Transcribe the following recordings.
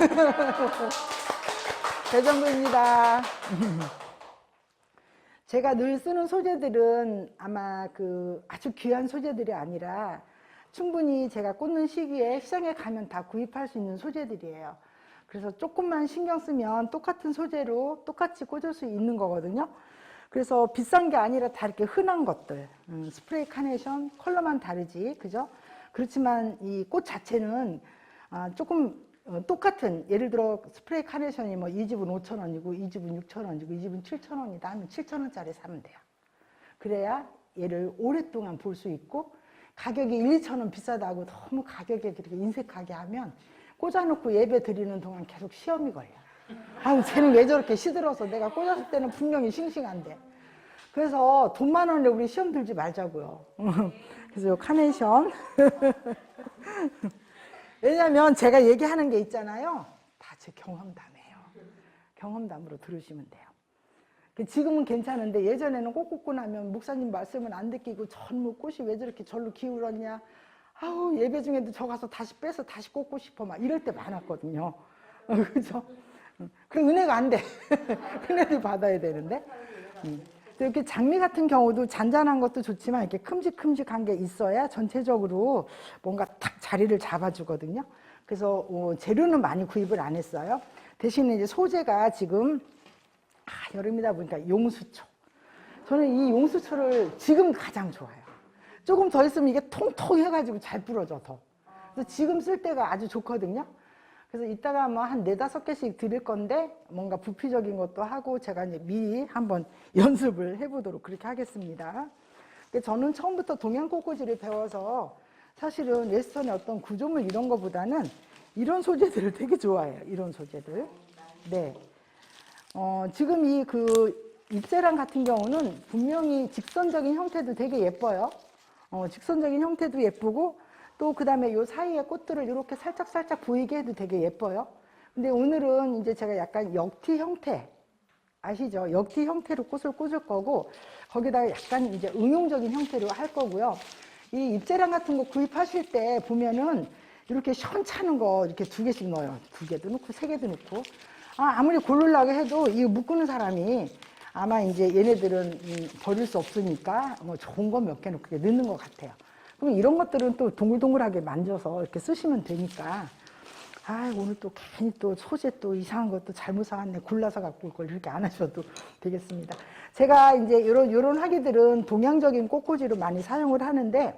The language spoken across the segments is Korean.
배정부입니다. 제가 늘 쓰는 소재들은 아마 그 아주 귀한 소재들이 아니라 충분히 제가 꽂는 시기에 시장에 가면 다 구입할 수 있는 소재들이에요. 그래서 조금만 신경 쓰면 똑같은 소재로 똑같이 꽂을 수 있는 거거든요. 그래서 비싼 게 아니라 다 이렇게 흔한 것들, 음, 스프레이 카네이션 컬러만 다르지, 그죠? 그렇지만 이 꽃 자체는 아, 조금 어, 똑같은 예를 들어 스프레이 카네이션이 뭐 이 집은 5천 원이고 이 집은 6천 원이고 이 집은 7천 원이다 하면 7천 원짜리 사면 돼요. 그래야 얘를 오랫동안 볼 수 있고 가격이 1, 2천 원 비싸다고 너무 가격에 그렇게 인색하게 하면 꽂아놓고 예배 드리는 동안 계속 시험이 걸려. 아유, 쟤는 왜 저렇게 시들어서 내가 꽂았을 때는 분명히 싱싱한데. 그래서 돈 많은데 우리 시험 들지 말자고요. 그래서 요 카네이션. 왜냐면 제가 얘기하는 게 있잖아요. 다 제 경험담이에요. 경험담으로 들으시면 돼요. 그 지금은 괜찮은데 예전에는 꽃 꽂고 나면 목사님 말씀은 안 듣기고 전뭐 꽃이 왜 저렇게 절로 기울었냐. 아우 예배 중에도 저 가서 다시 빼서 다시 꽂고 싶어 막 이럴 때 많았거든요. 어, 그죠? 그 은혜가 안 돼. 은혜를 받아야 되는데. 음. 이렇게 장미 같은 경우도 잔잔한 것도 좋지만 이렇게 큼직큼직한 게 있어야 전체적으로 뭔가 탁 자리를 잡아주거든요. 그래서 어, 재료는 많이 구입을 안 했어요. 대신에 이제 소재가 지금 아, 여름이다 보니까 용수초. 저는 이 용수초를 지금 가장 좋아해요. 조금 더 있으면 이게 통통해가지고 잘 부러져 더. 그래서 지금 쓸 때가 아주 좋거든요. 그래서 이따가 뭐 한 네다섯 개씩 드릴 건데 뭔가 부피적인 것도 하고 제가 이제 미리 한번 연습을 해보도록 그렇게 하겠습니다. 저는 처음부터 동양 꽃꽂이를 배워서 사실은 웨스턴의 어떤 구조물 이런 거보다는 이런 소재들을 되게 좋아해요. 이런 소재들. 네. 어, 지금 이 그 입세랑 같은 경우는 분명히 직선적인 형태도 되게 예뻐요. 어, 직선적인 형태도 예쁘고 또 그 다음에 요 사이에 꽃들을 이렇게 살짝 살짝 보이게 해도 되게 예뻐요. 근데 오늘은 이제 제가 약간 역티 형태 아시죠? 역티 형태로 꽃을 꽂을 거고 거기다가 약간 이제 응용적인 형태로 할 거고요. 이 입재랑 같은 거 구입하실 때 보면은 이렇게 시원찮은 거 이렇게 두 개씩 넣어요. 두 개도 넣고 세 개도 넣고 아, 아무리 고르려고 해도 이 묶는 사람이 아마 이제 얘네들은 음, 버릴 수 없으니까 뭐 좋은 거 몇 개 넣고 넣는 것 같아요. 그럼 이런 것들은 또 동글동글하게 만져서 이렇게 쓰시면 되니까 아 오늘 또 괜히 또 소재 또 이상한 것도 잘못 사왔네 골라서 갖고 올 걸 이렇게 안 하셔도 되겠습니다. 제가 이제 이런 이런 하기들은 동양적인 꽃꽂이로 많이 사용을 하는데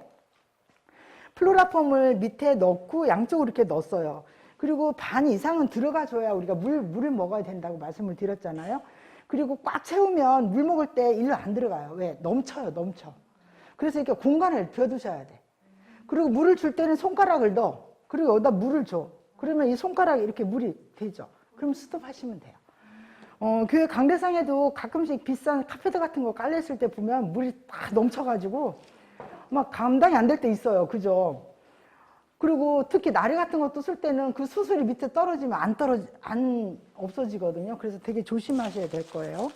플로라폼을 밑에 넣고 양쪽으로 이렇게 넣었어요. 그리고 반 이상은 들어가 줘야 우리가 물 물을 먹어야 된다고 말씀을 드렸잖아요. 그리고 꽉 채우면 물 먹을 때 일로 안 들어가요. 왜? 넘쳐요, 넘쳐. 그래서 이렇게 공간을 비워두셔야 돼. 그리고 물을 줄 때는 손가락을 넣어. 그리고 여기다 물을 줘. 그러면 이 손가락에 이렇게 물이 되죠. 그럼 스톱하시면 돼요. 어, 교회 강대상에도 가끔씩 비싼 카페트 같은 거 깔렸을 때 보면 물이 다 넘쳐가지고 막 감당이 안 될 때 있어요. 그죠? 그리고 특히 나리 같은 것도 쓸 때는 그 수술이 밑에 떨어지면 안 떨어지, 안 없어지거든요. 그래서 되게 조심하셔야 될 거예요.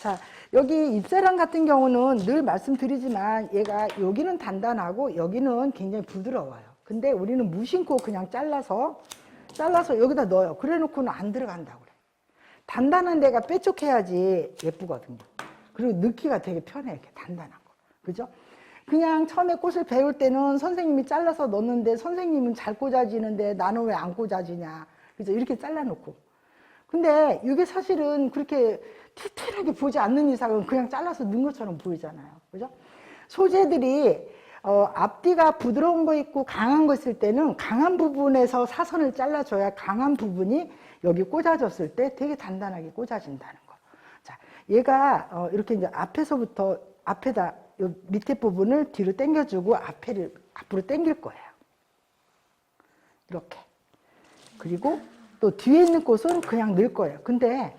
자, 여기 입세랑 같은 경우는 늘 말씀드리지만 얘가 여기는 단단하고 여기는 굉장히 부드러워요. 근데 우리는 무심코 그냥 잘라서 잘라서 여기다 넣어요. 그래 놓고는 안 들어간다고 그래. 단단한 데가 뾰족해야지 예쁘거든요. 그리고 넣기가 되게 편해. 이렇게 단단한 거. 그죠? 그냥 처음에 꽃을 배울 때는 선생님이 잘라서 넣는데 선생님은 잘 꽂아지는데 나는 왜 안 꽂아지냐. 그죠? 이렇게 잘라놓고. 근데 이게 사실은 그렇게 디테일하게 보지 않는 이상은 그냥 잘라서 넣은 것처럼 보이잖아요. 그죠? 소재들이 어, 앞뒤가 부드러운 거 있고 강한 거 있을 때는 강한 부분에서 사선을 잘라줘야 강한 부분이 여기 꽂아졌을 때 되게 단단하게 꽂아진다는 거. 자, 얘가 어, 이렇게 이제 앞에서부터 앞에다 요 밑에 부분을 뒤로 당겨주고 앞에를 앞으로 당길 거예요. 이렇게. 그리고 또 뒤에 있는 꽃은 그냥 넣을 거예요. 근데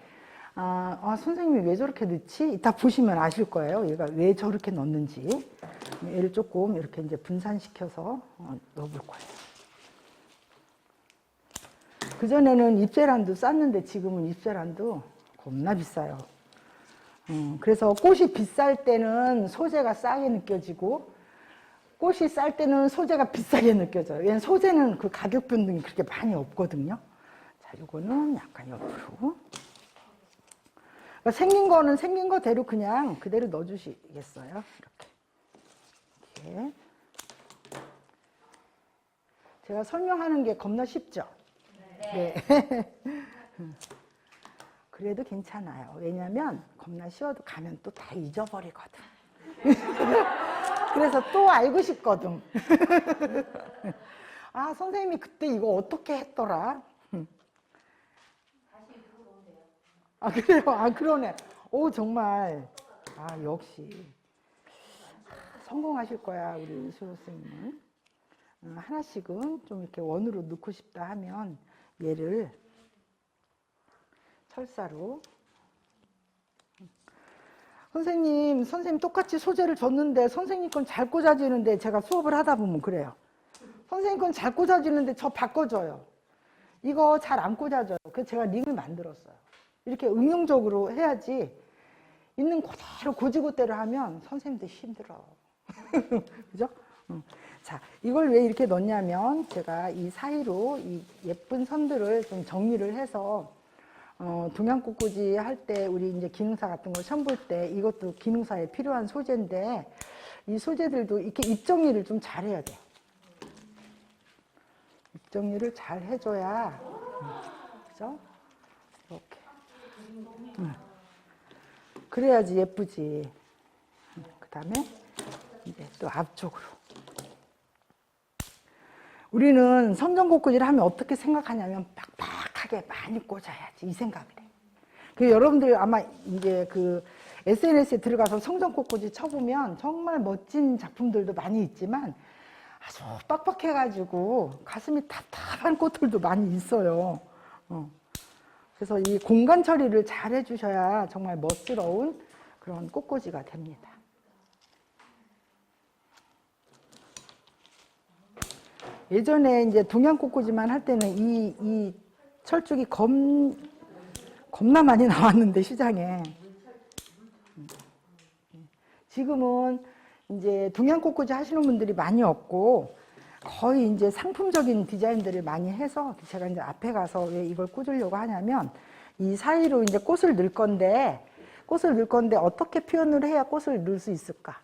아, 아, 선생님이 왜 저렇게 넣지? 이따 보시면 아실 거예요. 얘가 왜 저렇게 넣는지. 얘를 조금 이렇게 이제 분산시켜서 어, 넣어볼 거예요. 그전에는 잎세란도 쌌는데 지금은 잎세란도 겁나 비싸요. 음, 그래서 꽃이 비쌀 때는 소재가 싸게 느껴지고 꽃이 쌀 때는 소재가 비싸게 느껴져요. 왜냐면 소재는 그 가격 변동이 그렇게 많이 없거든요. 자, 요거는 약간 옆으로. 그러니까 생긴 거는 생긴 거대로 그냥 그대로 넣어주시겠어요? 이렇게. 이렇게. 제가 설명하는 게 겁나 쉽죠? 네. 그래도 괜찮아요. 왜냐면 겁나 쉬워도 가면 또 다 잊어버리거든. 그래서 또 알고 싶거든. 아, 선생님이 그때 이거 어떻게 했더라? 아, 그래요? 아, 그러네. 오, 정말. 아, 역시. 아, 성공하실 거야, 우리 이수호 선생님은. 어, 하나씩은 좀 이렇게 원으로 넣고 싶다 하면 얘를 철사로 선생님, 선생님 똑같이 소재를 줬는데 선생님 건 잘 꽂아지는데 제가 수업을 하다 보면 그래요. 선생님 건 잘 꽂아지는데 저 바꿔줘요. 이거 잘 안 꽂아져요. 그래서 제가 링을 만들었어요. 이렇게 응용적으로 해야지 있는 그대로 고지고대로 하면 선생님도 힘들어. 그죠? 음. 자, 이걸 왜 이렇게 넣냐면 제가 이 사이로 이 예쁜 선들을 좀 정리를 해서 어, 동양꽃꽂이 할 때 우리 이제 기능사 같은 거 시험 볼때 이것도 기능사에 필요한 소재인데 이 소재들도 이렇게 입 정리를 좀 잘해야 돼요. 입 정리를 잘 해줘야 음, 그죠? 이렇게 음. 그래야지 예쁘지. 그 다음에 이제 또 앞쪽으로. 우리는 선전곡구지를 하면 어떻게 생각하냐면 빡빡하게 많이 꽂아야지 이 생각을 해. 그 여러분들 아마 이제 그 SNS에 들어가서 성전꽃꽂이 쳐보면 정말 멋진 작품들도 많이 있지만 아주 빡빡해가지고 가슴이 답답한 꽃들도 많이 있어요. 어. 그래서 이 공간 처리를 잘 해주셔야 정말 멋스러운 그런 꽃꽂이가 됩니다. 예전에 이제 동양 꽃꽂이만 할 때는 이, 이 철쭉이 겁, 겁나 많이 나왔는데 시장에. 지금은 이제 동양 꽃꽂이 하시는 분들이 많이 없고 거의 이제 상품적인 디자인들을 많이 해서 제가 이제 앞에 가서 왜 이걸 꽂으려고 하냐면 이 사이로 이제 꽃을 넣을 건데 꽃을 넣을 건데 어떻게 표현을 해야 꽃을 넣을 수 있을까?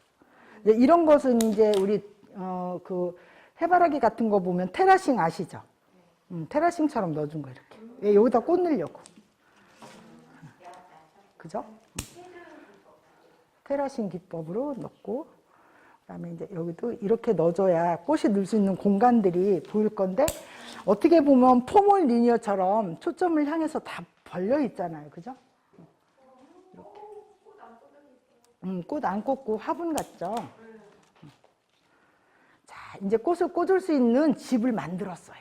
이제 이런 것은 이제 우리 어 그 해바라기 같은 거 보면 테라싱 아시죠? 음, 테라싱처럼 넣어준 거 이렇게. 왜 여기다 꽃 넣으려고? 그죠? 음. 테라싱 기법으로 넣고 그다음에 이제 여기도 이렇게 넣어줘야 꽃이 넣을 수 있는 공간들이 보일 건데 어떻게 보면 포몰 리니어처럼 초점을 향해서 다 벌려 있잖아요, 그죠? 이렇게. 음, 꽃 안 꽂고 화분 같죠? 자, 이제 꽃을 꽂을 수 있는 집을 만들었어요.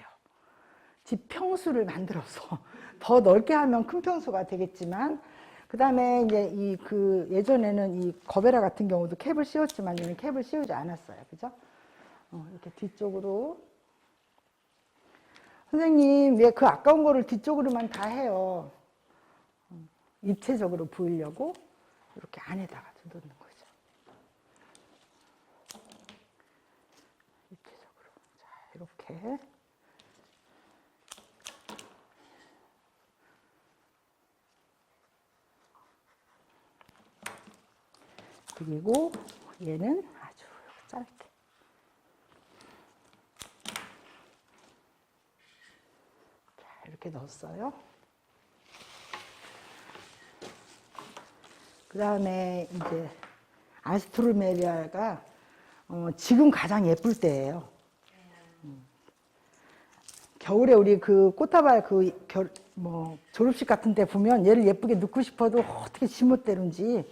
집 평수를 만들어서 더 넓게 하면 큰 평수가 되겠지만 그 다음에 이제 이 그 예전에는 이 거베라 같은 경우도 캡을 씌웠지만 얘는 캡을 씌우지 않았어요. 그죠? 어, 이렇게 뒤쪽으로. 선생님, 왜 그 아까운 거를 뒤쪽으로만 다 해요? 어, 입체적으로 보이려고 이렇게 안에다가 넣는 거죠. 입체적으로. 자, 이렇게. 그리고 얘는 아주 짧게. 자, 이렇게 넣었어요. 그 다음에 이제 아스트로메리아가 어, 지금 가장 예쁠 때예요. 음. 겨울에 우리 그 꽃다발 그 결, 뭐 졸업식 같은 데 보면 얘를 예쁘게 넣고 싶어도 어떻게 지못되는지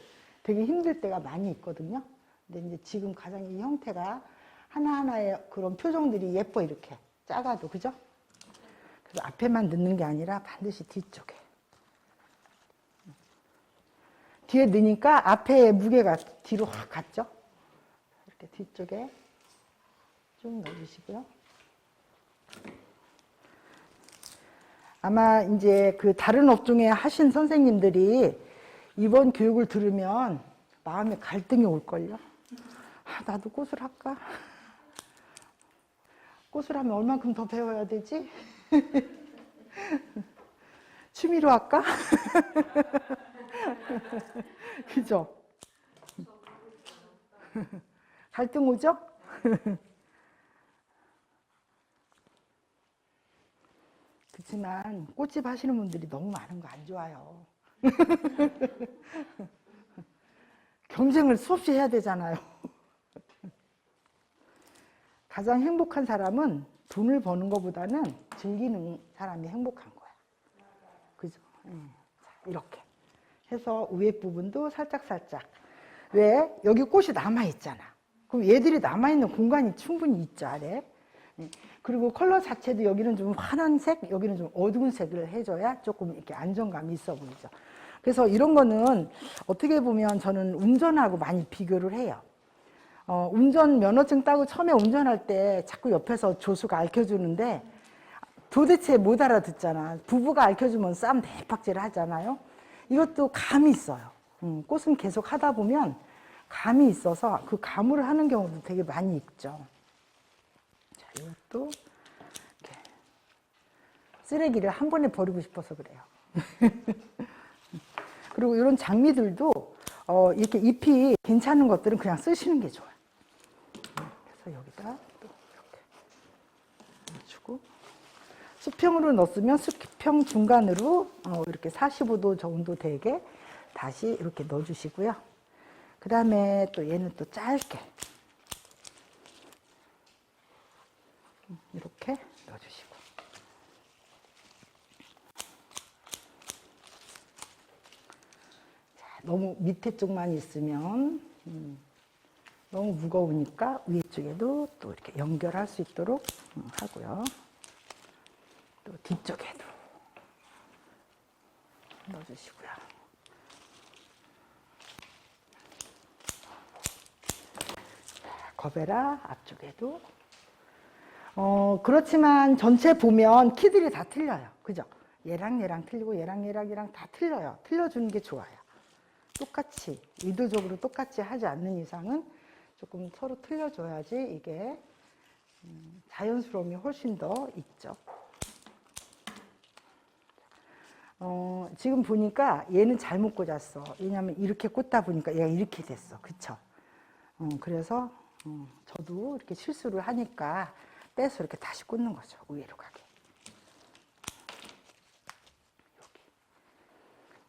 되게 힘들 때가 많이 있거든요. 근데 이제 지금 가장 이 형태가 하나하나의 그런 표정들이 예뻐 이렇게 작아도 그죠? 그래서 앞에만 넣는 게 아니라 반드시 뒤쪽에 뒤에 넣으니까 앞에 무게가 뒤로 확 갔죠? 이렇게 뒤쪽에 쭉 넣어주시고요. 아마 이제 그 다른 업종에 하신 선생님들이 이번 교육을 들으면 마음에 갈등이 올걸요? 아, 나도 꽃을 할까? 꽃을 하면 얼만큼 더 배워야 되지? 취미로 할까? 그죠? 갈등 오죠? 그렇지만 꽃집 하시는 분들이 너무 많은 거 안 좋아요. 경쟁을 수없이 해야 되잖아요. 가장 행복한 사람은 돈을 버는 것보다는 즐기는 사람이 행복한 거야. 그죠? 예. 자, 이렇게 해서 위에 부분도 살짝살짝. 왜? 여기 꽃이 남아있잖아. 그럼 얘들이 남아있는 공간이 충분히 있죠, 아래. 예. 그리고 컬러 자체도 여기는 좀 환한 색, 여기는 좀 어두운 색을 해줘야 조금 이렇게 안정감이 있어 보이죠. 그래서 이런 거는 어떻게 보면 저는 운전하고 많이 비교를 해요. 어, 운전 면허증 따고 처음에 운전할 때 자꾸 옆에서 조수가 알려주는데 도대체 못 알아듣잖아. 부부가 알려주면 싸움 대박질 하잖아요. 이것도 감이 있어요. 음, 꽃은 계속 하다 보면 감이 있어서 그 감을 하는 경우도 되게 많이 있죠. 자, 이것도 이렇게 쓰레기를 한 번에 버리고 싶어서 그래요. 그리고 이런 장미들도 어, 이렇게 잎이 괜찮은 것들은 그냥 쓰시는 게 좋아요. 그래서 여기다 또 이렇게 넣어주고 수평으로 넣었으면 수평 중간으로 어, 이렇게 45도 정도 되게 다시 이렇게 넣어주시고요. 그 다음에 또 얘는 또 짧게 음, 이렇게 넣어주시고 자, 너무 밑에 쪽만 있으면 음, 너무 무거우니까 위에 쪽에도 또 이렇게 연결할 수 있도록 음, 하고요. 또 뒤쪽에도 넣어주시고요. 거베라 앞쪽에도 어 그렇지만 전체 보면 키들이 다 틀려요. 그죠? 얘랑 얘랑 틀리고 얘랑 얘랑 얘랑 다 틀려요. 틀려주는 게 좋아요. 똑같이 의도적으로 똑같이 하지 않는 이상은 조금 서로 틀려줘야지 이게 음, 자연스러움이 훨씬 더 있죠. 어, 지금 보니까 얘는 잘못 꽂았어. 왜냐하면 이렇게 꽂다 보니까 얘가 이렇게 됐어. 그쵸? 어, 그래서 어, 저도 이렇게 실수를 하니까 빼서 이렇게 다시 꽂는 거죠. 위로 가게.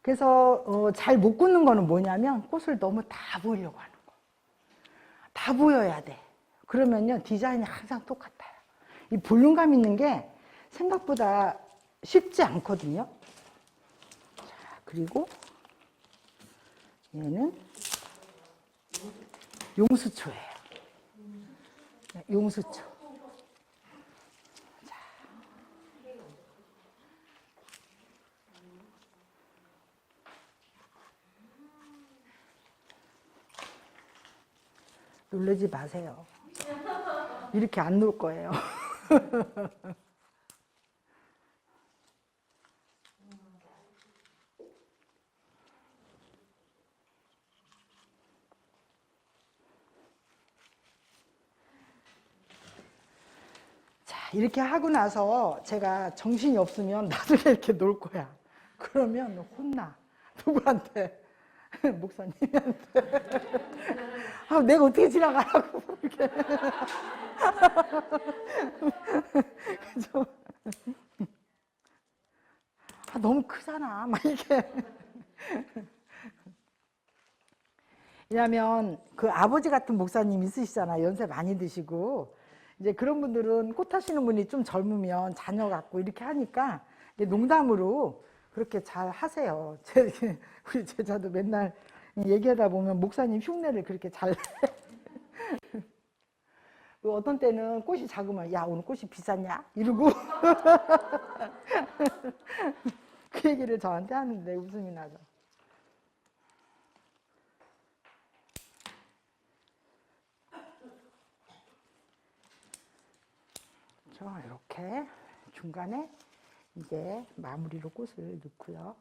그래서 어, 잘 못 꽂는 거는 뭐냐면 꽃을 너무 다 보이려고 하는 거. 다 보여야 돼. 그러면요 디자인이 항상 똑같아요. 이 볼륨감 있는 게 생각보다 쉽지 않거든요. 자, 그리고 얘는 용수초예요. 네, 용수초. 자. 놀라지 마세요. 이렇게 안 놀 거예요. 자, 이렇게 하고 나서 제가 정신이 없으면 나중에 이렇게 놀 거야. 그러면 혼나. 누구한테? 목사님한테. 아, 내가 어떻게 지나가라고. 이렇게. 그죠? 아, 너무 크잖아. 막 이게. 왜냐면 그 아버지 같은 목사님 있으시잖아. 연세 많이 드시고. 이제 그런 분들은 꽃 하시는 분이 좀 젊으면 자녀 갖고 이렇게 하니까 농담으로 그렇게 잘 하세요. 제, 우리 제자도 맨날 얘기하다 보면 목사님 흉내를 그렇게 잘. 그 어떤 때는 꽃이 작으면 야 오늘 꽃이 비쌌냐 이러고 그 얘기를 저한테 하는데 웃음이 나죠. 그렇죠. 이렇게 중간에 이제 마무리로 꽃을 넣고요.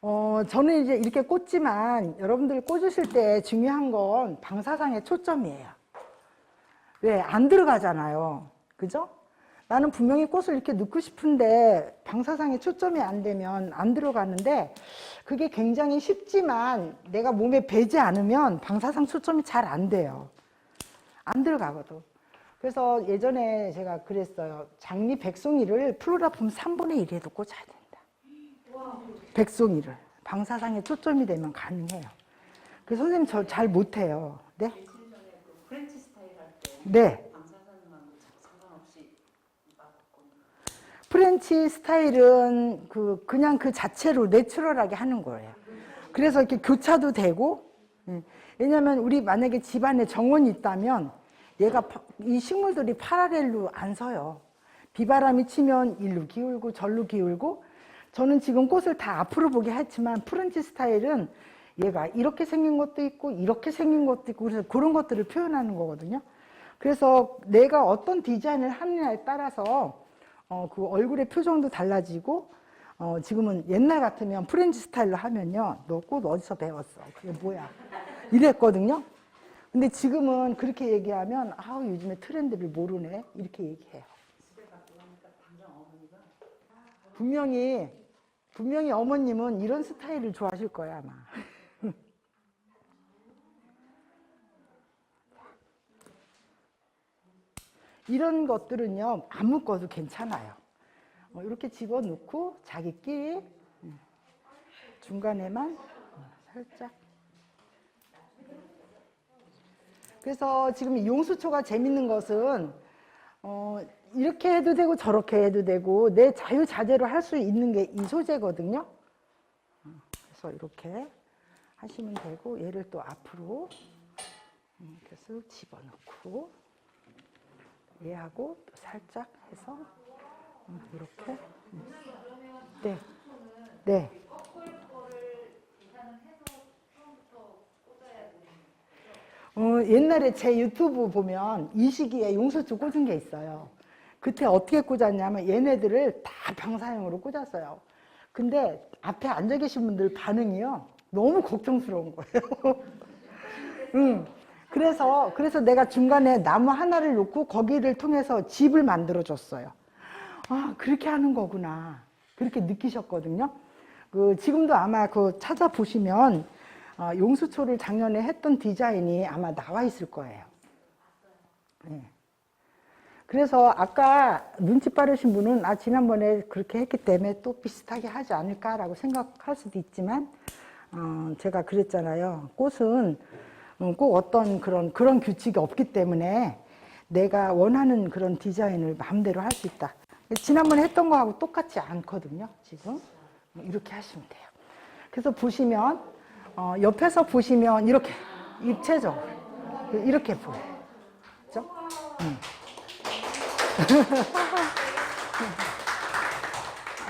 어, 저는 이제 이렇게 꽂지만 여러분들 꽂으실 때 중요한 건 방사상의 초점이에요. 왜 안 들어가잖아요. 그죠? 나는 분명히 꽃을 이렇게 넣고 싶은데 방사상에 초점이 안 되면 안 들어가는데 그게 굉장히 쉽지만 내가 몸에 배지 않으면 방사상 초점이 잘 안 돼요. 안 들어가거든. 그래서 예전에 제가 그랬어요. 장미 백송이를 플로라품 3분의 1에도 꽂아야 된다. 백송이를. 방사상에 초점이 되면 가능해요. 그 선생님 저 잘 못해요. 네? 프렌치 스타일 할때 네. 방사선만 상관없이 막았거든요. 프렌치 스타일은 그 그냥 그 자체로 내추럴하게 하는 거예요. 그래서 이렇게 교차도 되고, 예. 왜냐하면 우리 만약에 집안에 정원이 있다면 얘가 파- 이 식물들이 파라렐로 안 서요. 비바람이 치면 일로 기울고 절로 기울고. 저는 지금 꽃을 다 앞으로 보게 했지만 프렌치 스타일은 얘가 이렇게 생긴 것도 있고 이렇게 생긴 것도 있고 그래서 그런 것들을 표현하는 거거든요. 그래서 내가 어떤 디자인을 하느냐에 따라서 어, 그 얼굴의 표정도 달라지고 어, 지금은 옛날 같으면 프렌치 스타일로 하면요. 너 꽃 어디서 배웠어? 그게 뭐야? 이랬거든요. 근데 지금은 그렇게 얘기하면 아우 요즘에 트렌드를 모르네 이렇게 얘기해요. 분명히 분명히 어머님은 이런 스타일을 좋아하실 거야 아마. 이런 것들은요 안 묶어도 괜찮아요. 어, 이렇게 집어넣고 자기끼리 음, 중간에만 어, 살짝. 그래서 지금 이 용수초가 재밌는 것은 어, 이렇게 해도 되고 저렇게 해도 되고 내 자유자재로 할 수 있는 게 이 소재거든요. 어, 그래서 이렇게 하시면 되고 얘를 또 앞으로 음, 이렇게 쓱 집어넣고 얘하고 또 살짝 해서 음, 이렇게 음. 네. 네. 어, 옛날에 제 유튜브 보면 이 시기에 용수초 꽂은 게 있어요. 그때 어떻게 꽂았냐면 얘네들을 다 병사형으로 꽂았어요. 근데 앞에 앉아 계신 분들 반응이요. 너무 걱정스러운 거예요. 응. 그래서, 그래서 내가 중간에 나무 하나를 놓고 거기를 통해서 집을 만들어 줬어요. 아, 그렇게 하는 거구나. 그렇게 느끼셨거든요. 그, 지금도 아마 그 찾아보시면, 어, 용수초를 작년에 했던 디자인이 아마 나와 있을 거예요. 네. 그래서 아까 눈치 빠르신 분은 아, 지난번에 그렇게 했기 때문에 또 비슷하게 하지 않을까라고 생각할 수도 있지만, 어, 제가 그랬잖아요. 꽃은 음, 꼭 어떤 그런, 그런 규칙이 없기 때문에 내가 원하는 그런 디자인을 마음대로 할 수 있다. 지난번에 했던 거하고 똑같지 않거든요, 지금. 이렇게 하시면 돼요. 그래서 보시면, 어, 옆에서 보시면 이렇게, 입체적으로, 이렇게 보여요. 그죠? 음.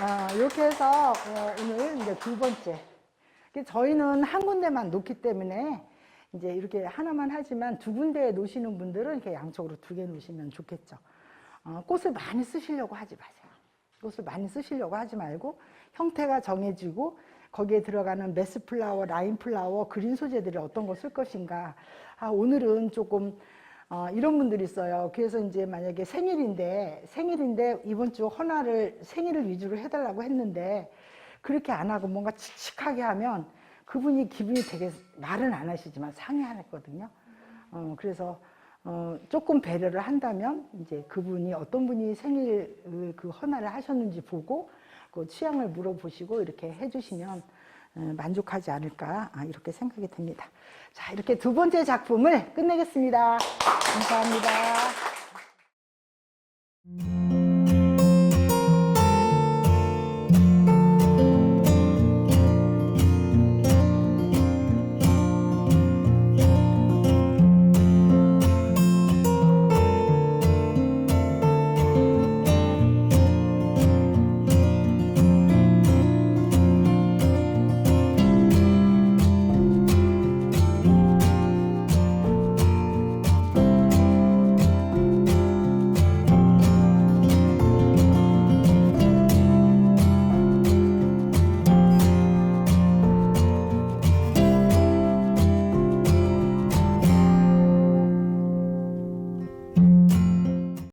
아, 이렇게 해서 어, 오늘 이제 두 번째. 저희는 한 군데만 놓기 때문에 이제 이렇게 하나만 하지만 두 군데에 놓으시는 분들은 이렇게 양쪽으로 두 개 놓으시면 좋겠죠. 어, 꽃을 많이 쓰시려고 하지 마세요. 꽃을 많이 쓰시려고 하지 말고 형태가 정해지고 거기에 들어가는 메스 플라워, 라인 플라워, 그린 소재들이 어떤 거 쓸 것인가. 아, 오늘은 조금 어, 이런 분들이 있어요. 그래서 이제 만약에 생일인데, 생일인데 이번 주 헌화를 생일을 위주로 해달라고 했는데, 그렇게 안 하고 뭔가 칙칙하게 하면 그분이 기분이 되게 말은 안 하시지만 상해하거든요. 어, 그래서 어, 조금 배려를 한다면 이제 그분이 어떤 분이 생일 그 헌화를 하셨는지 보고 그 취향을 물어보시고 이렇게 해주시면 어, 만족하지 않을까 아, 이렇게 생각이 듭니다. 자 이렇게 두 번째 작품을 끝내겠습니다. 감사합니다.